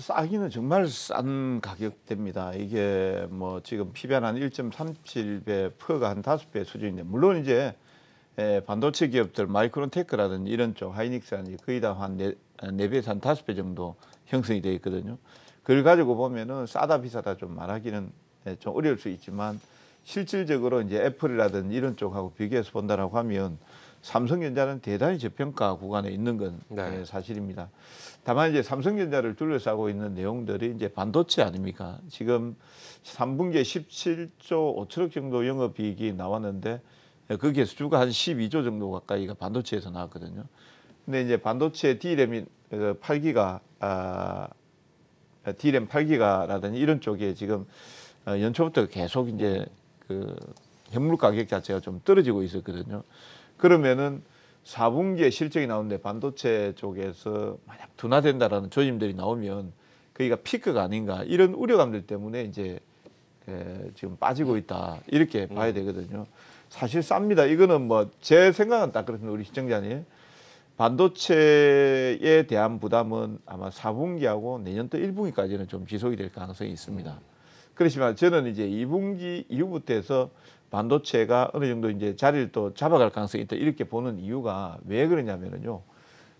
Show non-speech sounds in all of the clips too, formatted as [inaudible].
싸기는 정말 싼 가격대입니다. 이게 뭐 지금 PBR 한 1.37배, 퍼가 한 5배 수준인데 물론 이제 에, 반도체 기업들 마이크론테크라든지 이런 쪽 하이닉스라든지 거의 다한 네, 네 배에서 한 다섯 배 정도 형성이 되어 있거든요. 그걸 가지고 보면은 싸다 비싸다 좀 말하기는 예, 좀 어려울 수 있지만 실질적으로 이제 애플이라든지 이런 쪽하고 비교해서 본다라고 하면 삼성전자는 대단히 저평가 구간에 있는 건 네. 예, 사실입니다. 다만 이제 삼성전자를 둘러싸고 있는 내용들이 이제 반도체 아닙니까? 지금 3분기에 17조 5천억 정도 영업이익이 나왔는데 예, 거기에 수주가 한 12조 정도 가까이가 반도체에서 나왔거든요. 근데 이제 반도체 D램이 8기가 아, D램 8기가라든지 이런 쪽에 지금 어, 연초부터 계속 이제 그 현물 가격 자체가 좀 떨어지고 있었거든요. 그러면은 4분기에 실적이 나오는데 반도체 쪽에서 만약 둔화된다라는 조짐들이 나오면 거기가 피크가 아닌가 이런 우려감들 때문에 이제 에, 지금 빠지고 있다 이렇게 봐야 되거든요. 사실 쌉니다. 이거는 뭐 제 생각은 딱 그렇습니다. 우리 시청자님 반도체에 대한 부담은 아마 4분기하고 내년도 1분기까지는 좀 지속이 될 가능성이 있습니다. 그렇지만 저는 이제 2분기 이후부터 해서 반도체가 어느 정도 이제 자리를 또 잡아갈 가능성이 있다 이렇게 보는 이유가 왜 그러냐면은요.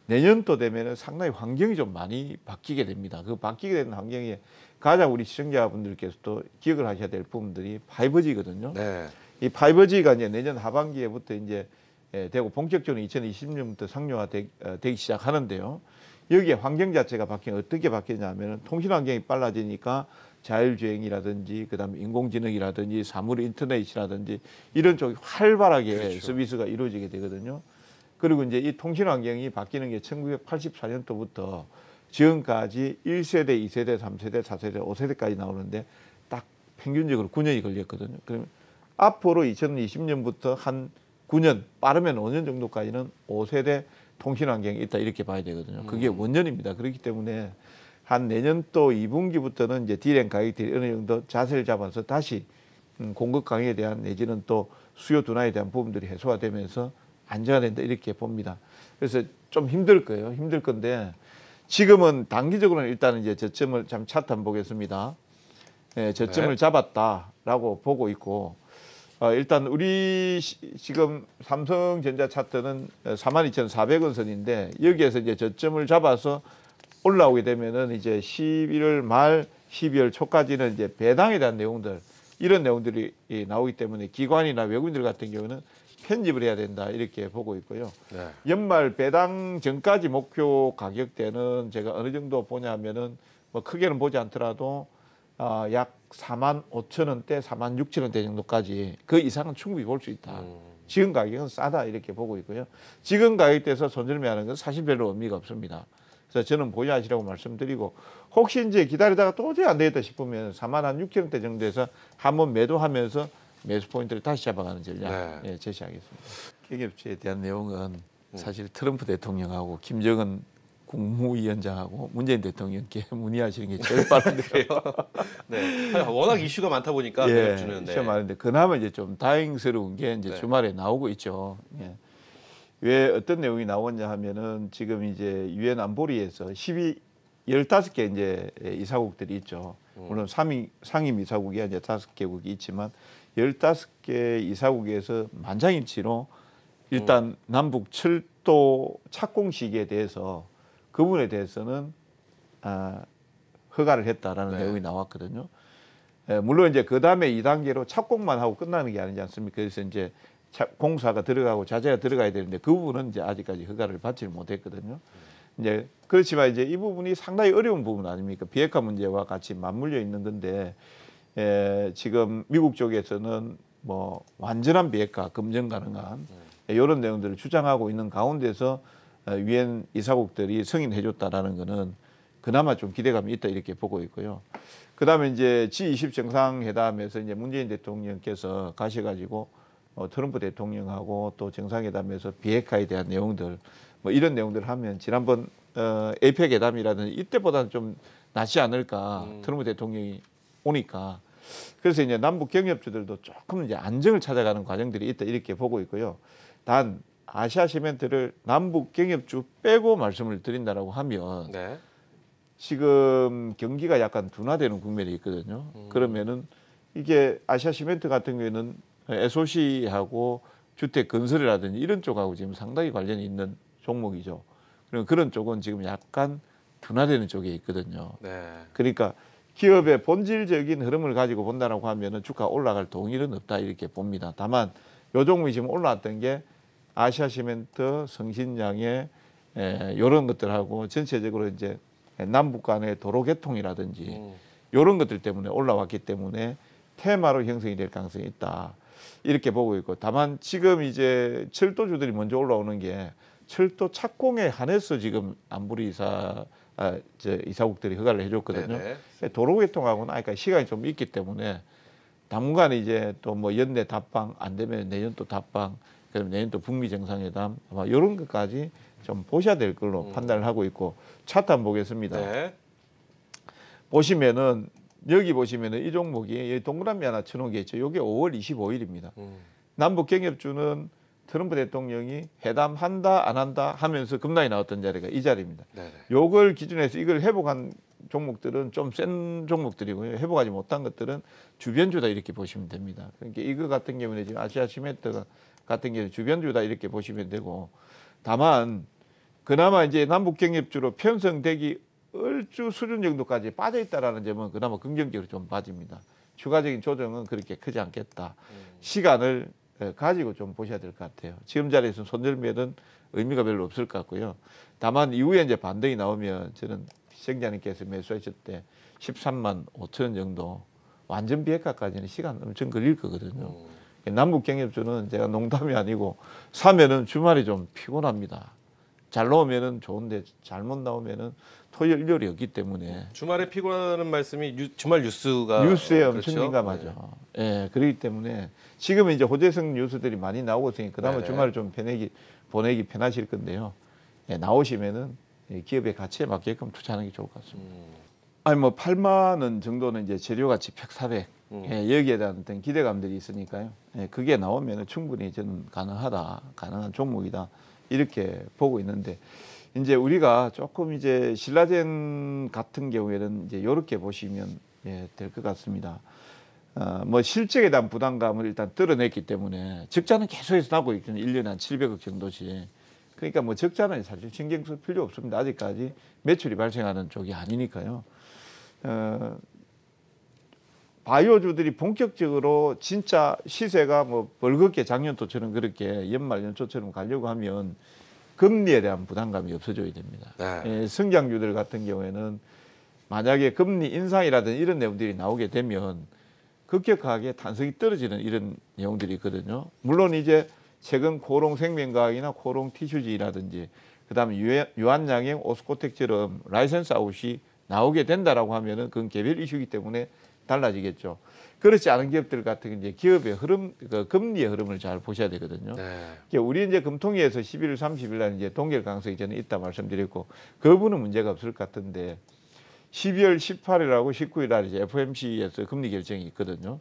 내년도 되면은 상당히 환경이 좀 많이 바뀌게 됩니다. 그 바뀌게 되는 환경에 가장 우리 시청자분들께서도 기억을 하셔야 될 부분들이 5G거든요. 네. 이 5G가 이제 내년 하반기에부터 이제 예, 되고 본격적으로 2020년부터 상용화되기 어, 되기 시작하는데요. 여기에 환경 자체가 바뀌면 어떻게 바뀌냐면은 통신 환경이 빨라지니까 자율주행이라든지 그다음에 인공지능이라든지 사물 인터넷이라든지 이런 쪽이 활발하게 그렇죠. 서비스가 이루어지게 되거든요. 그리고 이제 이 통신 환경이 바뀌는 게 1984년도부터 지금까지 1세대, 2세대, 3세대, 4세대, 5세대까지 나오는데 딱 평균적으로 9년이 걸렸거든요. 그러면 앞으로 2020년부터 한 9년, 빠르면 5년 정도까지는 5세대 통신 환경이 있다 이렇게 봐야 되거든요. 그게 원년입니다. 그렇기 때문에 한 내년 또 2분기부터는 이제 디램 가격들이 어느 정도 자세를 잡아서 다시 음, 공급 강에 대한 내지는 또 수요 둔화에 대한 부분들이 해소가 되면서 안정화된다 이렇게 봅니다. 그래서 좀 힘들 거예요. 힘들 건데 지금은 단기적으로는 일단은 이제 저점을 참 차트 한번 보겠습니다. 예, 저점을 네. 잡았다라고 보고 있고 어, 일단 우리 시- 지금 삼성전자 차트는 42,400원 선인데 여기에서 이제 저점을 잡아서 올라오게 되면은 이제 11월 말 12월 초까지는 이제 배당에 대한 내용들 이런 내용들이 이 나오기 때문에 기관이나 외국인들 같은 경우는 편집을 해야 된다 이렇게 보고 있고요. 네. 연말 배당 전까지 목표 가격대는 제가 어느 정도 보냐면은 뭐 크게는 보지 않더라도 어, 약 4만 5천 원대, 4만 6천 원대 정도까지 그 이상은 충분히 볼 수 있다. 음. 지금 가격은 싸다 이렇게 보고 있고요. 지금 가격대에서 손절매하는 건 사실 별로 의미가 없습니다. 그래서 저는 보유하시라고 말씀드리고 혹시 이제 기다리다가 도저히 안 되겠다 싶으면 4만 한 6천 원대 정도에서 한번 매도하면서 매수 포인트를 다시 잡아가는 전략 네. 예, 제시하겠습니다. 기업주에 대한 내용은 사실 트럼프 대통령하고 김정은 국무위원장하고 문재인 대통령께 [laughs] 문의하시는 게 제일 빠른데요. [laughs] 네. 워낙 이슈가 많다 보니까 예, 주는 네. 시험 많은데 그나마 이제 좀 다행스러운 게 이제 네. 주말에 나오고 있죠. 예. 왜 어떤 내용이 나오냐 하면은 지금 이제 유엔 안보리에서 12 15개 이제 이사국들이 있죠. 음. 물론 상임 상임 이사국이 이제 다섯 개국이 있지만 15개 이사국에서 만장일치로 일단 음. 남북 철도 착공 시기에 대해서 그 부분에 대해서는 아, 허가를 했다라는 네. 내용이 나왔거든요. 예, 물론 이제 그 다음에 2단계로 착공만 하고 끝나는 게 아니지 않습니까? 그래서 이제 차- 공사가 들어가고 자재가 들어가야 되는데 그 부분은 이제 아직까지 허가를 받지를 못했거든요. 이제 그렇지만 이제 이 부분이 상당히 어려운 부분 아닙니까? 비핵화 문제와 같이 맞물려 있는 건데 에, 지금 미국 쪽에서는 뭐 완전한 비핵화 검증 가능한 이런 내용들을 주장하고 있는 가운데서 어, 유엔 이사국들이 승인해줬다라는 거는 그나마 좀 기대감이 있다 이렇게 보고 있고요. 그 다음에 이제 G20 정상회담에서 이제 문재인 대통령께서 가셔가지고 어, 트럼프 대통령하고 또 정상회담에서 비핵화에 대한 내용들 뭐 이런 내용들을 하면 지난번 어, 에이펙 회담이라든지 이때보다는 좀 낫지 않을까 음. 트럼프 대통령이 오니까 그래서 이제 남북 경협주들도 조금 이제 안정을 찾아가는 과정들이 있다 이렇게 보고 있고요. 단 아시아 시멘트를 남북 경협주 빼고 말씀을 드린다라고 하면 네. 지금 경기가 약간 둔화되는 국면이 있거든요. 그러면은 이게 아시아 시멘트 같은 경우에는 SOC하고 주택 건설이라든지 이런 쪽하고 지금 상당히 관련이 있는 종목이죠. 그럼 그런 쪽은 지금 약간 둔화되는 쪽에 있거든요. 네. 그러니까 기업의 본질적인 흐름을 가지고 본다라고 하면은 주가 올라갈 동일은 없다 이렇게 봅니다. 다만 요 종목이 지금 올라왔던 게 아시아 시멘트, 성신양의 에, 이런 것들하고 전체적으로 이제 남북 간의 도로 개통이라든지 음. 이런 것들 때문에 올라왔기 때문에 테마로 형성이 될 가능성이 있다. 이렇게 보고 있고 다만 지금 이제 철도주들이 먼저 올라오는 게 철도 착공에 한해서 지금 안부리 이사 아, 저 이사국들이 허가를 해줬거든요. 네네. 도로 개통하고는 아까 시간이 좀 있기 때문에 당분간 이제 또 뭐 연내 답방 안 되면 내년 또 답방 그럼 내년 또 북미 정상회담 아마 이런 것까지 좀 보셔야 될 걸로 음. 판단을 하고 있고 차트 한번 보겠습니다. 네. 보시면은 여기 보시면은 이 종목이 여기 동그라미 하나 쳐놓은 게 있죠. 이게 5월 25일입니다. 음. 남북 경협주는 트럼프 대통령이 회담한다 안 한다 하면서 급락이 나왔던 자리가 이 자리입니다. 네네. 요걸 기준해서 이걸 회복한 종목들은 좀 센 종목들이고요. 회복하지 못한 것들은 주변주다 이렇게 보시면 됩니다. 그러니까 이거 같은 경우는 지금 아시아 시멘트 같은 경우는 주변주다 이렇게 보시면 되고 다만 그나마 이제 남북 경협주로 편성되기 얼추 수준 정도까지 빠져 있다라는 점은 그나마 긍정적으로 좀 빠집니다. 추가적인 조정은 그렇게 크지 않겠다. 시간을 어, 가지고 좀 보셔야 될 것 같아요. 지금 자리에서 손절매는 의미가 별로 없을 것 같고요. 다만 이후에 이제 반등이 나오면 저는 시청자님께서 매수하실 때 13만 5천 원 정도 완전 비핵화까지는 시간 엄청 걸릴 거거든요. 음. 남북 경협주는 제가 농담이 아니고 사면은 주말이 좀 피곤합니다. 잘 나오면은 좋은데 잘못 나오면은 토요일 일요일이 없기 때문에 주말에 피곤하다는 말씀이 뉴, 주말 뉴스가 뉴스에 어, 엄청 그렇죠? 민감하죠. 예, 그렇기 때문에 지금은 이제 호재성 뉴스들이 많이 나오고 있으니 그다음에 네네. 주말에 좀 보내기 보내기 편하실 건데요. 예, 나오시면은 이 기업의 가치에 맞게끔 투자하는 게 좋을 것 네. 같습니다. 음. 아니 뭐 8만 원 정도는 이제 재료 가치 1,400 음. 예, 여기에 대한 어떤 기대감들이 있으니까요. 예, 그게 나오면은 충분히 저는 가능하다, 가능한 종목이다 이렇게 보고 있는데 이제 우리가 조금 이제 신라젠 같은 경우에는 이제 이렇게 보시면 예, 될 것 같습니다. 어, 뭐 실적에 대한 부담감을 일단 드러냈기 때문에 적자는 계속해서 나고 있거든요. 1년에 한 700억 정도씩. 그러니까 뭐 적자는 사실 신경 쓸 필요 없습니다. 아직까지 매출이 발생하는 쪽이 아니니까요. 어, 바이오주들이 본격적으로 진짜 시세가 뭐 벌겋게 작년도처럼 그렇게 연말 연초처럼 가려고 하면 금리에 대한 부담감이 없어져야 됩니다. 네. 예, 성장주들 같은 경우에는 만약에 금리 인상이라든지 이런 내용들이 나오게 되면 급격하게 탄성이 떨어지는 이런 내용들이 있거든요. 물론 이제 최근 코롱 생명과학이나 코롱 티슈지라든지 그다음에 유한양행 오스코텍처럼 라이센스 아웃이 나오게 된다라고 하면은 그건 개별 이슈이기 때문에 달라지겠죠. 그렇지 않은 기업들 같은 이제 기업의 흐름, 그 금리의 흐름을 잘 보셔야 되거든요. 네. 우리 이제 금통위에서 11일, 30일 날 이제 동결 가능성이 저는 있다 말씀드렸고 그 부분은 문제가 없을 것 같은데 12월 18일하고 19일 날 이제 FMC에서 금리 결정이 있거든요.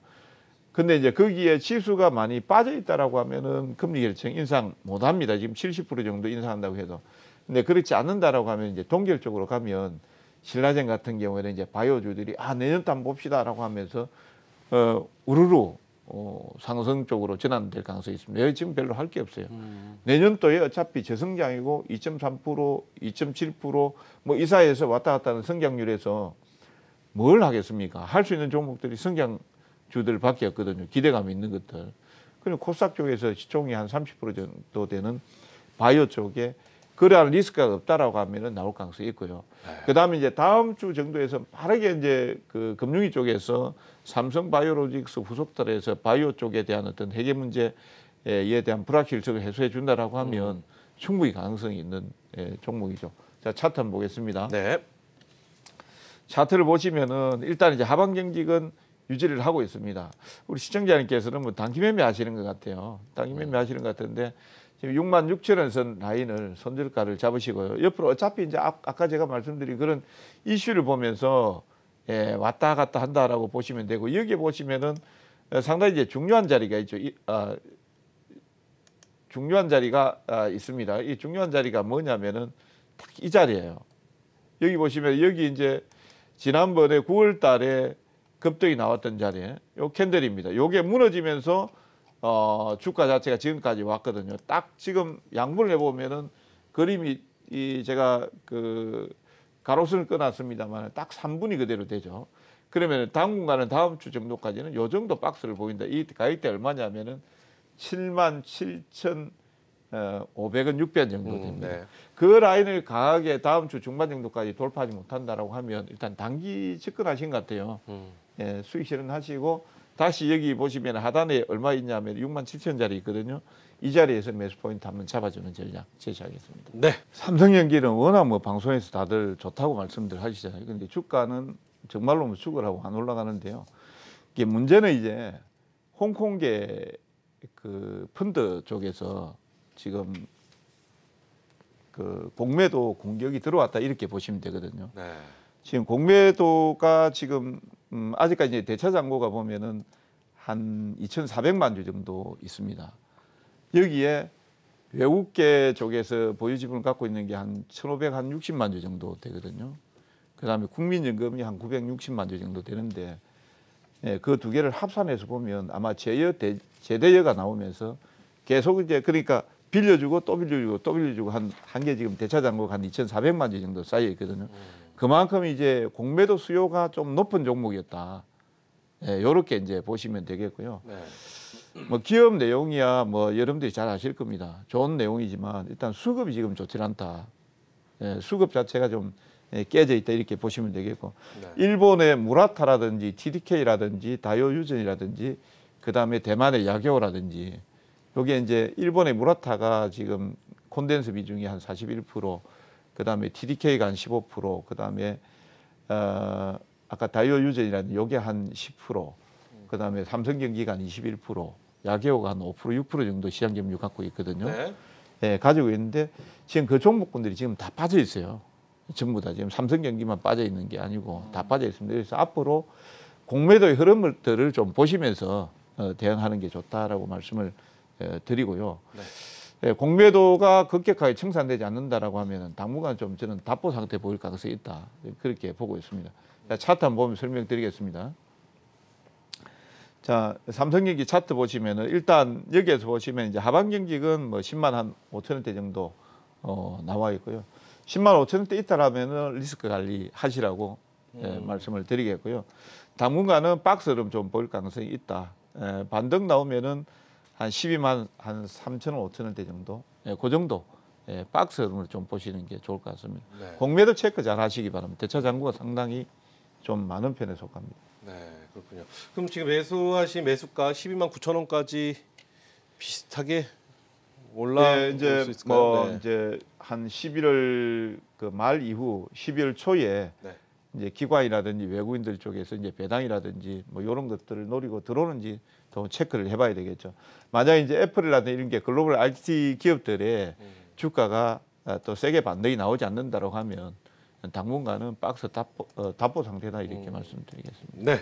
근데 이제 거기에 지수가 많이 빠져 있다라고 하면은 금리 결정 인상 못 합니다. 지금 70% 정도 인상한다고 해도. 근데 그렇지 않는다라고 하면 이제 동결 쪽으로 가면 신라젠 같은 경우에는 이제 바이오주들이 아 내년 도 한번 봅시다라고 하면서 어 우르르 어 상승 쪽으로 전환될 가능성이 있습니다. 여기 지금 별로 할 게 없어요. 음. 내년도에 어차피 저성장이고 2.3%, 2.7%뭐 이사에서 왔다 갔다 하는 성장률에서 뭘 하겠습니까? 할 수 있는 종목들이 성장주들밖에 없거든요. 기대감 있는 것들. 그리고 코스닥 쪽에서 시총이 한 30% 정도 되는 바이오 쪽에 그러한 리스크가 없다라고 하면은 나올 가능성이 있고요. 네. 그다음에 이제 다음 주 정도에서 빠르게 이제 그 금융위 쪽에서 삼성 바이오로직스 후속달에서 바이오 쪽에 대한 어떤 해결 문제에 대한 불확실성을 해소해 준다라고 하면 충분히 가능성이 있는 예, 종목이죠. 자 차트 한번 보겠습니다. 네. 차트를 보시면은 일단 이제 하방 경직은 유지를 하고 있습니다. 우리 시청자님께서는 뭐 단기 매매 하시는 것 같아요. 단기 매매 하시는 것 같은데 지금 6만 6천 원선 라인을 손절가를 잡으시고요. 옆으로 어차피 이제 아, 아까 제가 말씀드린 그런 이슈를 보면서 예, 왔다 갔다 한다라고 보시면 되고 여기 보시면은 어, 상당히 이제 중요한 자리가 있죠. 이, 아, 중요한 자리가 아, 있습니다. 이 중요한 자리가 뭐냐면은 딱 이 자리예요. 여기 보시면 여기 이제 지난번에 9월 달에 급등이 나왔던 자리에 요 캔들입니다. 요게 무너지면서 어 주가 자체가 지금까지 왔거든요. 딱 지금 양분을 해 보면은 그림이 이 제가 그 가로선을 끊었습니다만 딱 3분이 그대로 되죠. 그러면 당분간은 다음 주 정도까지는 요 정도 박스를 보인다. 이 가격대 얼마냐면은 7만 7천 어, 500원, 600원 정도 음, 됩니다. 네. 그 라인을 강하게 다음 주 중반 정도까지 돌파하지 못한다라고 하면 일단 단기 접근하신 것 같아요. 음. 예, 수익 실현하시고 다시 여기 보시면 하단에 얼마 있냐면 6만 7천 자리 있거든요. 이 자리에서 매수 포인트 한번 잡아주는 전략 제시하겠습니다. 네. 삼성전기는 워낙 뭐 방송에서 다들 좋다고 말씀들 하시잖아요. 근데 주가는 정말로 뭐 죽으라고 안 올라가는데요. 이게 문제는 이제 홍콩계 그 펀드 쪽에서 지금 그 공매도 공격이 들어왔다 이렇게 보시면 되거든요. 네. 지금 공매도가 지금 음, 아직까지 대차 잔고가 보면은 한 2,400만 주 정도 있습니다. 여기에 외국계 쪽에서 보유 지분을 갖고 있는 게 한 1,500, 한 60만 주 정도 되거든요. 그다음에 국민연금이 한 960만 주 정도 되는데 예, 그 두 개를 합산해서 보면 아마 제여 대, 제대여가 나오면서 계속 이제 그러니까 빌려주고 또 빌려주고 또 빌려주고 한 한 개 지금 대차 잔고가 한 2,400만 주 정도 쌓여 있거든요. 그만큼 이제 공매도 수요가 좀 높은 종목이었다. 예, 요렇게 이제 보시면 되겠고요. 네. 뭐 기업 내용이야 뭐 여러분들이 잘 아실 겁니다. 좋은 내용이지만 일단 수급이 지금 좋지 않다. 예, 수급 자체가 좀 예, 깨져 있다 이렇게 보시면 되겠고 네. 일본의 무라타라든지 TDK라든지 다이오유전이라든지 그 다음에 대만의 야게오라든지 여기에 이제 일본의 무라타가 지금 콘덴스 비중이 한 41%, 그다음에 TDK가 한 15%, 그다음에 어 아까 다이오 유전이라든지 요게 한 10%, 그다음에 삼성전기가 한 21%, 야게오가 한 5% 6% 정도 시장 점유율 갖고 있거든요. 네. 예, 가지고 있는데 지금 그 종목군들이 지금 다 빠져 있어요. 전부 다 지금 삼성전기만 빠져 있는 게 아니고 다 빠져 있습니다. 그래서 앞으로 공매도의 흐름들을 좀 보시면서 어, 대응하는 게 좋다라고 말씀을 어, 드리고요. 네. 예, 공매도가 급격하게 청산되지 않는다라고 하면 당분간 좀 저는 답보 상태 보일 가능성이 있다 그렇게 보고 있습니다. 자, 차트 한번 보면 설명드리겠습니다. 자, 삼성전기 차트 보시면은 일단 여기에서 보시면 이제 하반 경직은 뭐 10만 한 5천 원대 정도 어, 나와 있고요. 10만 5천 원대 있다라면은 리스크 관리 하시라고 예, 말씀을 드리겠고요. 당분간은 박스 흐름 좀 보일 가능성이 있다. 예, 반등 나오면은 한 12만 한 3천 원, 5천 원대 정도, 예, 그 정도 예, 박스 흐름을 좀 보시는 게 좋을 것 같습니다. 네. 공매도 체크 잘 하시기 바랍니다. 대차 잔고가 상당히 좀 많은 편에 속합니다. 네, 그렇군요. 그럼 지금 매수하신 매수가 12만 9천 원까지 비슷하게 올라 네, 이제 수 있을까요? 뭐 네. 이제 한 11월 그 말 이후 12월 초에 네. 이제 기관이라든지 외국인들 쪽에서 이제 배당이라든지 뭐 이런 것들을 노리고 들어오는지 더 체크를 해봐야 되겠죠. 만약 이제 애플이라든지 이런 게 글로벌 IT 기업들의 음. 주가가 아, 또 세게 반등이 나오지 않는다고 하면 당분간은 박스 답보, 어, 답보 상태다 이렇게 음. 말씀드리겠습니다. 네,